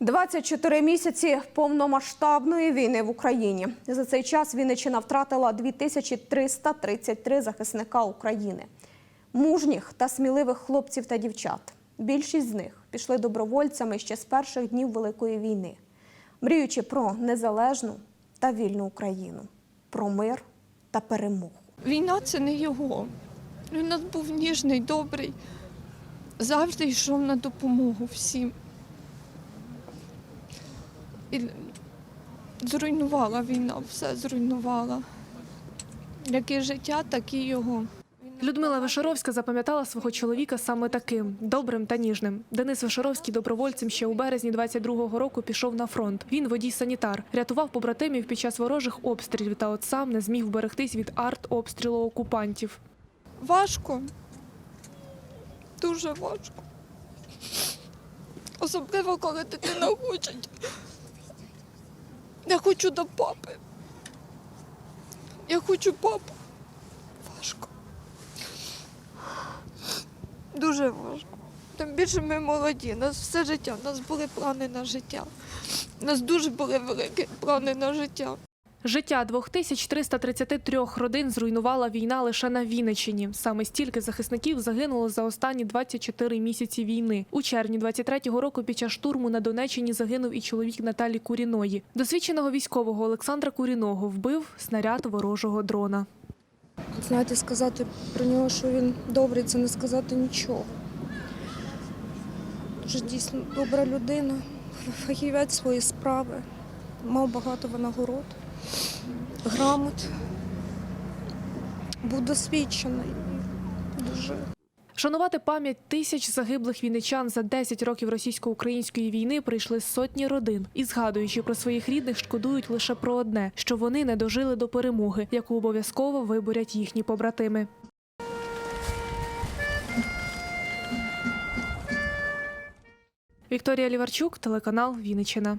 24 місяці повномасштабної війни в Україні. За цей час Вінниччина втратила 2333 захисника України. Мужніх та сміливих хлопців та дівчат. Більшість з них пішли добровольцями ще з перших днів Великої війни, мріючи про незалежну та вільну Україну, про мир та перемогу. Війна це не його. Він нас був ніжний, добрий, завжди йшов на допомогу всім. І зруйнувала війна, все зруйнувала. Як і життя, так і його. Людмила Вишоровська запам'ятала свого чоловіка саме таким добрим та ніжним. Денис Вишоровський добровольцем ще у березні 22-го року пішов на фронт. Він водій-санітар, рятував побратимів під час ворожих обстрілів та от сам не зміг вберегтись від арт-обстрілу окупантів. Важко. Дуже важко. Особливо, коли дитина хоче. Я хочу до папи. Я хочу папу. Важко. Дуже важко. Тим більше ми молоді, у нас все життя, у нас були плани на життя. У нас дуже були великі плани на життя. Життя 2333 родин зруйнувала війна лише на Вінниччині. Саме стільки захисників загинуло за останні 24 місяці війни. У червні 23-го року під час штурму на Донеччині загинув і чоловік Наталі Куріної. Досвідченого військового Олександра Куріного вбив снаряд ворожого дрона. Знаєте, сказати про нього, що він добрий, це не сказати нічого. Дуже дійсно добра людина, фахівець своєї справи, мав багато винагород, грамот, був досвідчений. Дуже Шанувати пам'ять тисяч загиблих вінничан за 10 років російсько-української війни прийшли сотні родин і, згадуючи про своїх рідних, шкодують лише про одне, що вони не дожили до перемоги, яку обов'язково виборять їхні побратими. Вікторія Ліварчук, телеканал Вінниччина.